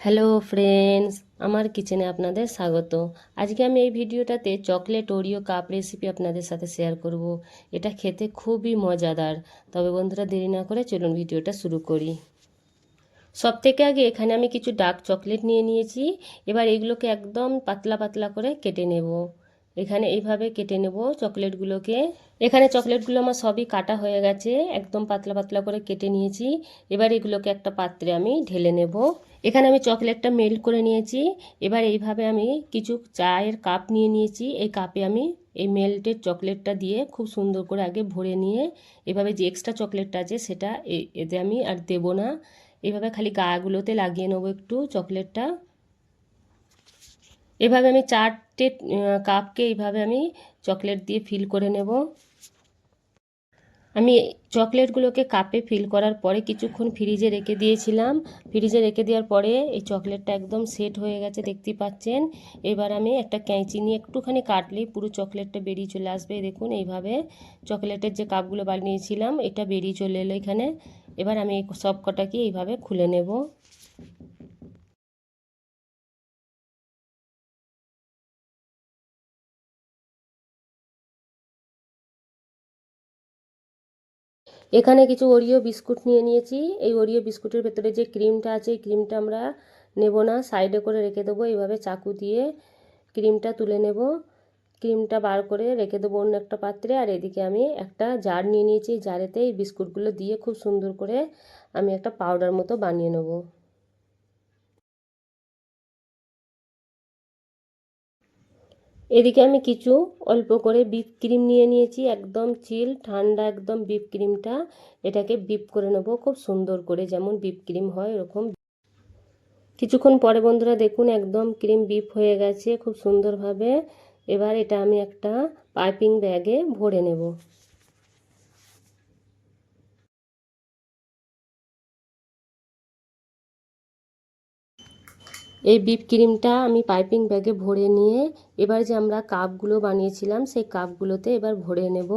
Hello friends আমার কিচেনে আপনাদের স্বাগত। আজকে আমি এই ভিডিওটাতে চকলেট ওরিও কাপ রেসিপি আপনাদের সাথে শেয়ার করব। এটা খেতে খুবই মজাদার। তবে বন্ধুরা, দেরি না করে চলুন ভিডিওটা শুরু করি। সব থেকে আগে এখানে আমি কিছু ডার্ক চকলেট নিয়ে নিয়েছি। এবার এগুলোকে একদম পাতলা পাতলা করে কেটে নেব। এখানে এইভাবে কেটে নেব চকলেটগুলোকে। এখানে চকলেটগুলো আমার সবই কাটা হয়ে গেছে, একদম পাতলা পাতলা করে কেটে নিয়েছি। এবার এগুলোকে একটা পাত্রে আমি ঢেলে নেব। এখানে আমি চকলেটটা মেল্ট করে নিয়েছি। এবার এইভাবে আমি কিছু চায়ের কাপ নিয়ে নিয়েছি। এই কাপে আমি এই মেল্টেড চকলেটটা দিয়ে খুব সুন্দর করে আগে ভরে নিয়ে, এভাবে যে এক্সট্রা চকলেটটা আছে সেটা এতে আমি আর দেবো না। এইভাবে খালি গাগুলোতে লাগিয়ে নেব একটু চকলেটটা। এভাবে আমি চারটে কাপকে এইভাবে আমি চকলেট দিয়ে ফিল করে নেব। আমি চকলেটগুলোকে কাপে ফিল করার পরে কিছুক্ষণ ফ্রিজে রেখে দিয়েছিলাম। ফ্রিজে রেখে দেওয়ার পরে এই চকলেটটা একদম সেট হয়ে গেছে দেখতে পাচ্ছেন। এবার আমি একটা ক্যাঁচি নিয়ে একটুখানি কাটলেই পুরো চকলেটটা বেরিয়ে চলে আসবে। দেখুন, এইভাবে চকলেটের যে কাপগুলো বানিয়েছিলাম, এটা বেরিয়ে চলে এলো এখানে। এবার আমি সব কটাকে এইভাবে খুলে নেব। এখানে কিছু ওরিও বিস্কুট নিয়ে নিয়েছি। এই ওরিও বিস্কুটের ভেতরে যে ক্রিমটা আছে, এই ক্রিমটা আমরা নেব না। সাইডে করে রেখে দেবো। এইভাবে চাকু দিয়ে ক্রিমটা তুলে নেব। ক্রিমটা বার করে রেখে দেবো অন্য একটা পাত্রে। আর এদিকে আমি একটা জার নিয়ে নিয়েছি। জারেতে এই বিস্কুটগুলো দিয়ে খুব সুন্দর করে আমি একটা পাউডার মতো বানিয়ে নেব। এদিকে আমি কিছু অল্প করে বিপ ক্রিম নিয়ে নিয়েছি, একদম চিল ঠান্ডা একদম বিপ ক্রিমটা এটাকে বিপ করে নেব, খুব সুন্দর করে যেমন বিপ ক্রিম হয় ওরকম। কিছুক্ষণ পরে বন্ধুরা দেখুন, একদম ক্রিম বিপ হয়ে গেছে খুব সুন্দরভাবে। এবার এটা আমি একটা পাইপিং ব্যাগে ভরে নেব। এই বিপ ক্রিমটা আমি পাইপিং ব্যাগে ভরে নিয়ে এবার যে আমরা কাপগুলো বানিয়েছিলাম সেই কাপগুলোতে এবার ভরে নেব।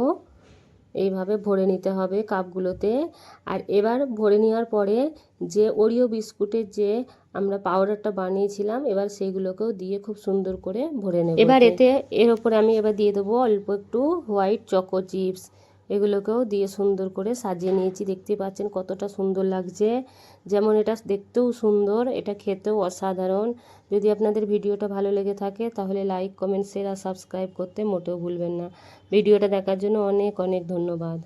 এইভাবে ভরে নিতে হবে কাপগুলোতে আর এবার ভরে নেওয়ার পরে যে ওরিও বিস্কুটের যে আমরা পাউডারটা বানিয়েছিলাম এবার সেইগুলোকেও দিয়ে খুব সুন্দর করে ভরে নেব। এবার এতে এর ওপরে আমি এবার দিয়ে দেবো অল্প একটু হোয়াইট চকো চিপস এগুলোকেও দিয়ে সুন্দর করে সাজিয়ে নিয়েছি। দেখতে পাচ্ছেন কতটা সুন্দর লাগছে। যেমন এটা দেখতেও সুন্দর, এটা খেতেও অসাধারণ। যদি আপনাদের ভিডিওটা ভালো লেগে থাকে, তাহলে লাইক, কমেন্ট শেয়ার আর সাবস্ক্রাইব করতে মোটেও ভুলবেন না। ভিডিওটা দেখার জন্য অনেক অনেক ধন্যবাদ।